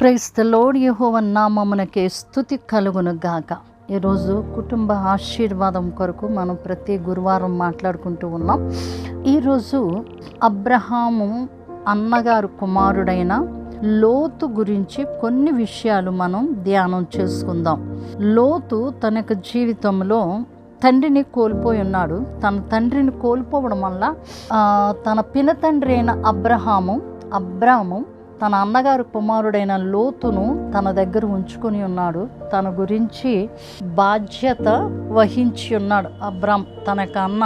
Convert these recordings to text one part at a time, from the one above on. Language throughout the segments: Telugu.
క్రైస్తలోడ్ యహోవ నామమునకే స్థుతి కలుగును గాక. ఈరోజు కుటుంబ ఆశీర్వాదం కొరకు మనం ప్రతి గురువారం మాట్లాడుకుంటూ ఉన్నాం. ఈరోజు అబ్రహాము అన్నగారు కుమారుడైన లోతు గురించి కొన్ని విషయాలు మనం ధ్యానం చేసుకుందాం. లోతు తన యొక్క జీవితంలో తండ్రిని కోల్పోయి ఉన్నాడు. తన తండ్రిని కోల్పోవడం వల్ల తన తన పినతండ్రి అయిన అబ్రహాము అబ్రాము తన అన్నగారు కుమారుడైన లోతును తన దగ్గర ఉంచుకొని ఉన్నాడు. తన గురించి బాధ్యత వహించి ఉన్నాడు అబ్రామ్ తన యొక్క అన్న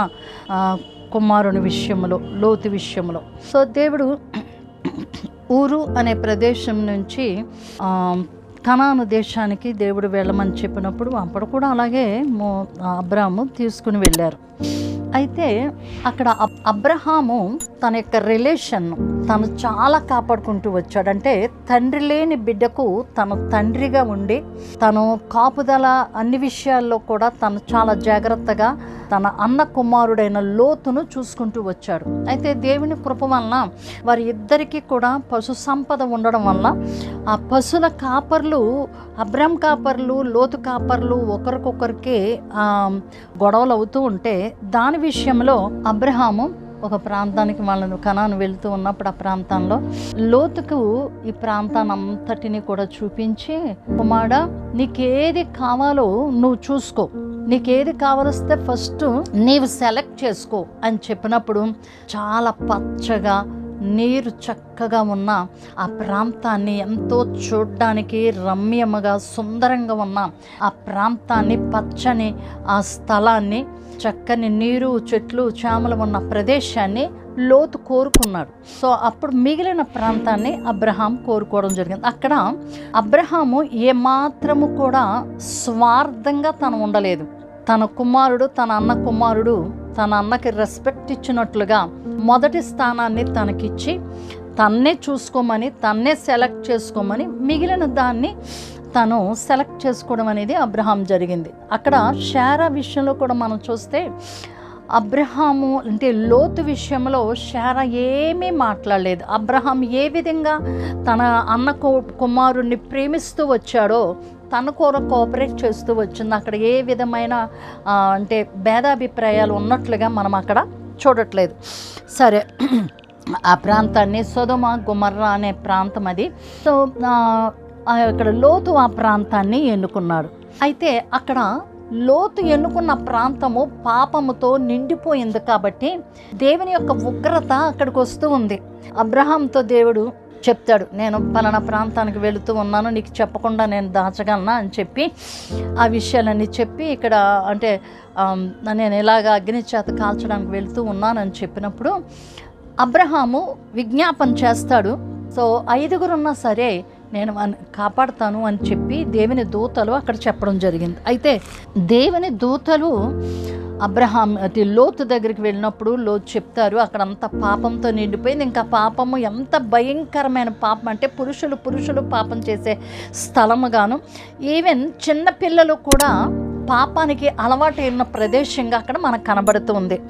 కుమారుని విషయంలో లోతు విషయంలో సో దేవుడు ఊరు అనే ప్రదేశం నుంచి కనాను దేశానికి దేవుడు వెళ్ళమని చెప్పినప్పుడు అప్పుడు కూడా అలాగే మో అబ్రాము తీసుకుని వెళ్ళారు. అయితే అక్కడ అబ్- అబ్రహాము తన యొక్క రిలేషన్ తను చాలా కాపాడుకుంటూ వచ్చాడంటే తండ్రి లేని బిడ్డకు తను తండ్రిగా ఉండి తను కాపుదల అన్ని విషయాల్లో కూడా తను చాలా జాగ్రత్తగా తన అన్న కుమారుడైన లోతును చూసుకుంటూ వచ్చాడు. అయితే దేవుని కృప వలన వారి ఇద్దరికీ కూడా పశు సంపద ఉండడం వల్ల ఆ పశుల కాపర్లు అబ్రహం కాపర్లు లోతు కాపర్లు ఒకరికొకరికి గొడవలు అవుతూ ఉంటే దాని విషయంలో అబ్రహాము ఒక ప్రాంతానికి వాళ్ళను కనాను వెళుతూ ఉన్నప్పుడు ఆ ప్రాంతంలో లోతుకు ఈ ప్రాంతాన్ని అంతటిని కూడా చూపించి కుమారుడా నీకేది కావాలో నువ్వు చూసుకో. నీకేది కావలిస్తే ఫస్ట్ నీవు సెలెక్ట్ చేసుకో అని చెప్పినప్పుడు చాలా పచ్చగా నీరు చక్కగా ఉన్న ఆ ప్రాంతాన్ని ఎంతో చూడ్డానికి రమ్యముగా సుందరంగా ఉన్న ఆ ప్రాంతాన్ని పచ్చని ఆ స్థలాన్ని చక్కని నీరు చెట్లు చేమలు ఉన్న ప్రదేశాన్ని లోతు కోరుకున్నాడు. సో అప్పుడు మిగిలిన ప్రాంతాన్ని అబ్రహాం కోరుకోవడం జరిగింది. అక్కడ అబ్రహాము ఏమాత్రము కూడా స్వార్థంగా తను ఉండలేదు. తన కుమారుడు తన అన్న కుమారుడు తన అన్నకి రెస్పెక్ట్ ఇచ్చినట్లుగా మొదటి స్థానాన్ని తనకిచ్చి తన్నే చూసుకోమని తన్నే సెలెక్ట్ చేసుకోమని మిగిలిన దాన్ని తను సెలెక్ట్ చేసుకోవడం అనేది అబ్రహాం జరిగింది. అక్కడ షారా విషయంలో కూడా మనం చూస్తే అబ్రహాము అంటే లోతు విషయంలో షారా ఏమీ మాట్లాడలేదు. అబ్రహాం ఏ విధంగా తన అన్న కుమారుణ్ణి ప్రేమిస్తూ వచ్చాడో తన కూర కోఆపరేట్ చేస్తూ వచ్చింది. అక్కడ ఏ విధమైన అంటే భేదాభిప్రాయాలు ఉన్నట్లుగా మనం అక్కడ చూడట్లేదు. సరే ఆ ప్రాంతాన్ని సుధమ గుమర్రా అనే ప్రాంతం అది. సో అక్కడ ఇక్కడ లోతు ఆ ప్రాంతాన్ని ఎన్నుకున్నాడు అయితే అక్కడ లోతు ఎన్నుకున్న ప్రాంతము పాపముతో నిండిపోయింది కాబట్టి దేవుని యొక్క ఉగ్రత అక్కడికి వస్తూ ఉంది. అబ్రహాంతో దేవుడు చెప్తాడు నేను పలానా ప్రాంతానికి వెళుతూ ఉన్నాను నీకు చెప్పకుండా నేను దాచగలనా? అని చెప్పి ఆ విషయాలన్నీ చెప్పి ఇక్కడ అంటే నేను ఇలాగ అగ్ని చేత కాల్చడానికి వెళుతూ ఉన్నానని చెప్పినప్పుడు అబ్రహాము విజ్ఞాపన చేస్తాడు సో ఐదుగురున్నా సరే నేను కాపాడతాను కాపాడుతాను అని చెప్పి దేవుని దూతలు అక్కడ చెప్పడం జరిగింది. అయితే దేవుని దూతలు అబ్రహాం అది లోతు దగ్గరికి వెళ్ళినప్పుడు లోతు చెప్తారు అక్కడ అంత పాపంతో నిండిపోయింది. ఇంకా పాపము ఎంత భయంకరమైన పాపం అంటే పురుషులు పురుషులు పాపం చేసే స్థలముగాను. ఈవెన్ చిన్నపిల్లలు కూడా పాపానికి అలవాటు అయిన ప్రదేశంగా అక్కడ మనకు కనబడుతుంది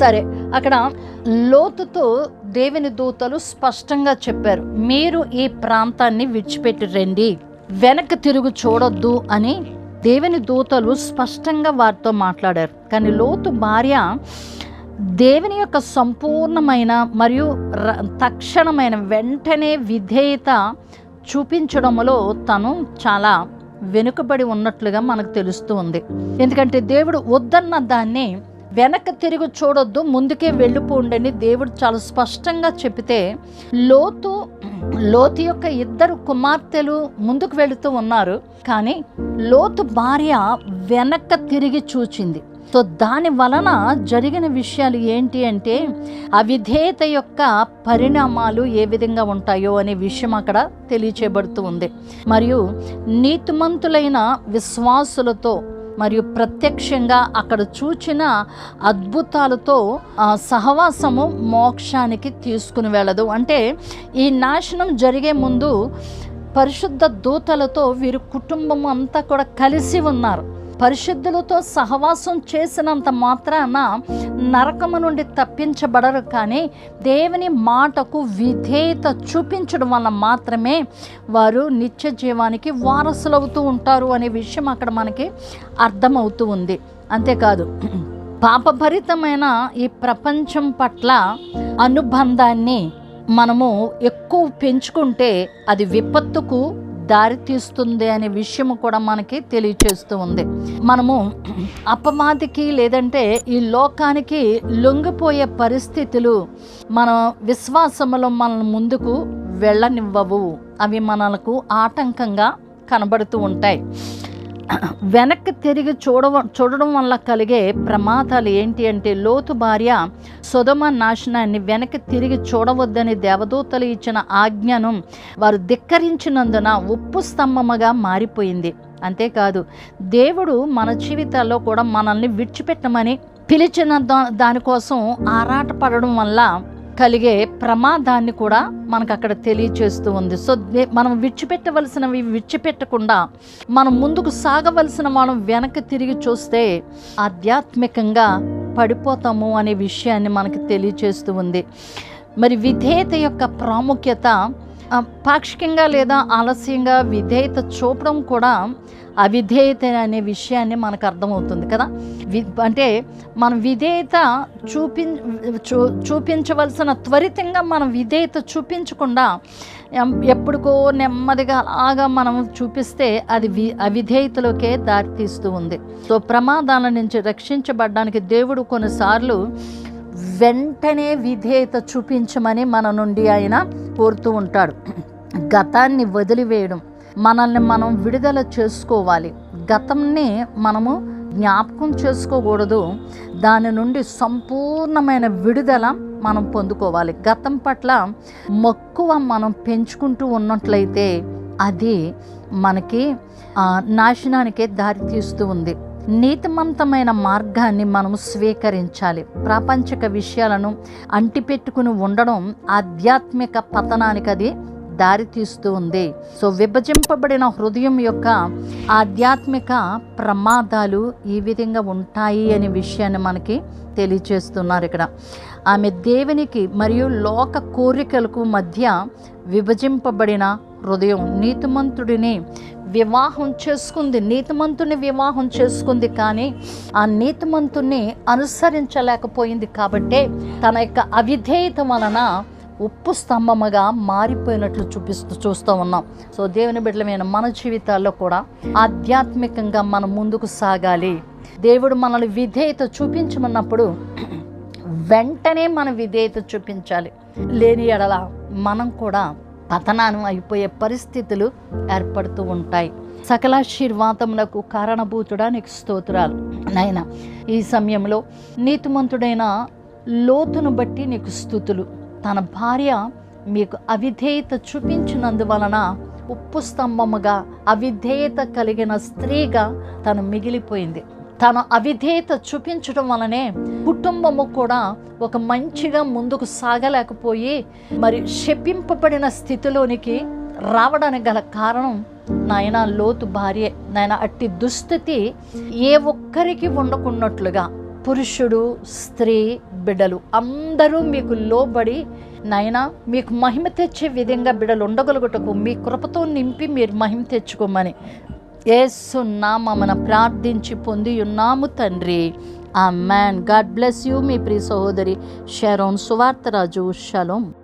సరే అక్కడ లోతుతో దేవుని దూతలు స్పష్టంగా చెప్పారు మీరు ఈ ప్రాంతాన్ని విడిచిపెట్టి రండి. వెనక్కి తిరుగు చూడొద్దు అని దేవుని దూతలు స్పష్టంగా వారితో మాట్లాడారు. కానీ లోతు భార్య దేవుని యొక్క సంపూర్ణమైన మరియు ర- తక్షణమైన వెంటనే విధేయత చూపించడంలో తను చాలా వెనుకబడి ఉన్నట్లుగా మనకు తెలుస్తూ ఉంది. ఎందుకంటే దేవుడు వద్దన్న దాన్ని వెనక్కి తిరిగి చూడొద్దు ముందుకే వెళ్ళిపోండని దేవుడు చాలా స్పష్టంగా చెప్తే లోతు లోతు యొక్క ఇద్దరు కుమార్తెలు ముందుకు వెళుతూ ఉన్నారు. కానీ లోతు భార్య వెనక్క తిరిగి చూచింది. సో దాని వలన జరిగిన విషయాలు ఏంటి అంటే అవిధేయత యొక్క పరిణామాలు ఏ విధంగా ఉంటాయో అనే విషయం అక్కడ తెలియచేయబడుతూ ఉంది. మరియు నీతిమంతులైన విశ్వాసులతో మరియు ప్రత్యక్షంగా అక్కడ చూచిన అద్భుతాలతో ఆ, సహవాసము మోక్షానికి తీసుకుని వెళ్ళదు. అంటే ఈ నాశనం జరిగే ముందు పరిశుద్ధ దూతలతో వీరి కుటుంబం అంతా కూడా కలిసి ఉన్నారు. పరిశుద్ధులతో సహవాసం చేసినంత మాత్రాన నరకము నుండి తప్పించబడరు కానీ దేవుని మాటకు విధేయత చూపించడం వల్ల మాత్రమే వారు నిత్య జీవానికి వారసులవుతూ ఉంటారు అనే విషయం అక్కడ మనకి అర్థమవుతూ ఉంది. అంతేకాదు పాపభరితమైన ఈ ప్రపంచం పట్ల అనుబంధాన్ని మనము ఎక్కువ పెంచుకుంటే అది విపత్తుకు దారితీస్తుంది అనే విషయం కూడా మనకి తెలియచేస్తూ ఉంది. మనము అపమాదికి లేదంటే ఈ లోకానికి లొంగిపోయే పరిస్థితులు మన విశ్వాసములో మనల్ని ముందుకు వెళ్ళనివ్వవు. అవి మనకు ఆటంకంగా కనబడుతూ ఉంటాయి. వెనక్కి తిరిగి చూడవ చూడడం వల్ల కలిగే ప్రమాదాలు ఏంటి అంటే లోతు భార్య సుధమ నాశనాన్ని వెనక్కి తిరిగి చూడవద్దని దేవదూతలు ఇచ్చిన ఆజ్ఞను వారు ధిక్కరించినందున ఉప్పు స్తంభముగా మారిపోయింది. అంతేకాదు దేవుడు మన జీవితాల్లో కూడా మనల్ని విడిచిపెట్టమని పిలిచిన దా- దానికోసం ఆరాటపడడం వల్ల కలిగే ప్రమాదాన్ని కూడా మనకు అక్కడ తెలియచేస్తూ ఉంది. సో మనం విడిచిపెట్టవలసినవి విడిచిపెట్టకుండా మనం ముందుకు సాగవలసిన మనం వెనక్కి తిరిగి చూస్తే ఆధ్యాత్మికంగా పడిపోతాము అనే విషయాన్ని మనకు తెలియచేస్తూ ఉంది. మరి విధేయత యొక్క ప్రాముఖ్యత పాక్షికంగా లేదా ఆలస్యంగా విధేయత చూపడం కూడా అవిధేయత అనే విషయాన్ని మనకు అర్థమవుతుంది కదా? వి అంటే మనం విధేయత చూపి చూ చూపించవలసిన త్వరితంగా మనం విధేయత చూపించకుండా ఎం- ఎప్పుడుకో నెమ్మదిగా అలాగా మనం చూపిస్తే అది వి అవిధేయతలోకే దారితీస్తూ ఉంది. సో ప్రమాదాల నుంచి రక్షించబడడానికి దేవుడు కొన్నిసార్లు వెంటనే విధేయత చూపించమని మన నుండి ఆయన కోరుతూ ఉంటాడు. గతాన్ని వదిలివేయడం మనల్ని మనం విడుదల చేసుకోవాలి. గతంని మనము జ్ఞాపకం చేసుకోకూడదు. దాని నుండి సంపూర్ణమైన విడుదల మనం పొందుకోవాలి. గతం పట్ల మక్కువ మనం పెంచుకుంటూ ఉన్నట్లయితే అది మనకి నాశనానికే దారి తీస్తూ ఉంది. నీతిమంతమైన మార్గాన్ని మనము స్వీకరించాలి. ప్రాపంచిక విషయాలను అంటిపెట్టుకుని ఉండడం ఆధ్యాత్మిక పతనానికి అది దారితీస్తూ ఉంది. సో విభజింపబడిన హృదయం యొక్క ఆధ్యాత్మిక ప్రమాదాలు ఈ విధంగా ఉంటాయి అనే విషయాన్ని మనకి తెలియచేస్తున్నారు ఇక్కడ. ఆమె దేవునికి మరియు లోక కోరికలకు మధ్య విభజింపబడిన హృదయం నీతిమంతుడిని వివాహం చేసుకుంది నీతిమంతుని వివాహం చేసుకుంది కానీ ఆ నీతిమంతుని అనుసరించలేకపోయింది కాబట్టే తన యొక్క అవిధేయత వలన ఉప్పు స్తంభముగా మారిపోయినట్లు చూపిస్తూ చూస్తూ ఉన్నాం. సో దేవుని బిడ్డలమైన మన జీవితాల్లో కూడా ఆధ్యాత్మికంగా మనం ముందుకు సాగాలి. దేవుడు మనల్ని విధేయత చూపించమన్నప్పుడు వెంటనే మన విధేయత చూపించాలి. లేని ఎడల మనం కూడా పతనాను అయిపోయే పరిస్థితులు ఏర్పడుతూ ఉంటాయి. సకలాశీర్వాదములకు కారణభూతుడా నీకు స్తోత్రాలు. నాయన ఈ సమయంలో నీతిమంతుడైన లోతును బట్టి నీకు స్థుతులు. తన భార్య మీకు అవిధేయత చూపించినందువలన ఉప్పు స్తంభముగా అవిధేయత కలిగిన స్త్రీగా తను మిగిలిపోయింది. తన అవిధేయత చూపించడం వలనే కుటుంబము కూడా ఒక మంచిగా ముందుకు సాగలేకపోయి మరి శపింపబడిన స్థితిలోనికి రావడానికి గల కారణం నాయన లోతు భార్య. నాయన అట్టి దుస్థితి ఏ ఒక్కరికి ఉండకున్నట్లుగా పురుషుడు స్త్రీ బిడ్డలు అందరూ మీకు లోబడి నాయన మీకు మహిమ తెచ్చే విధంగా బిడ్డలు ఉండగలుగుటకు మీ కృపతో నింపి మీరు మహిమ తెచ్చుకోమని ఏసున్నామన ప్రార్థించి పొంది ఉన్నాము తండ్రి. ఆ మ్యాన్ గాడ్ బ్లెస్ యూ మీ ప్రియ సహోదరి షారోన్ సువార్తరాజు. షలోం.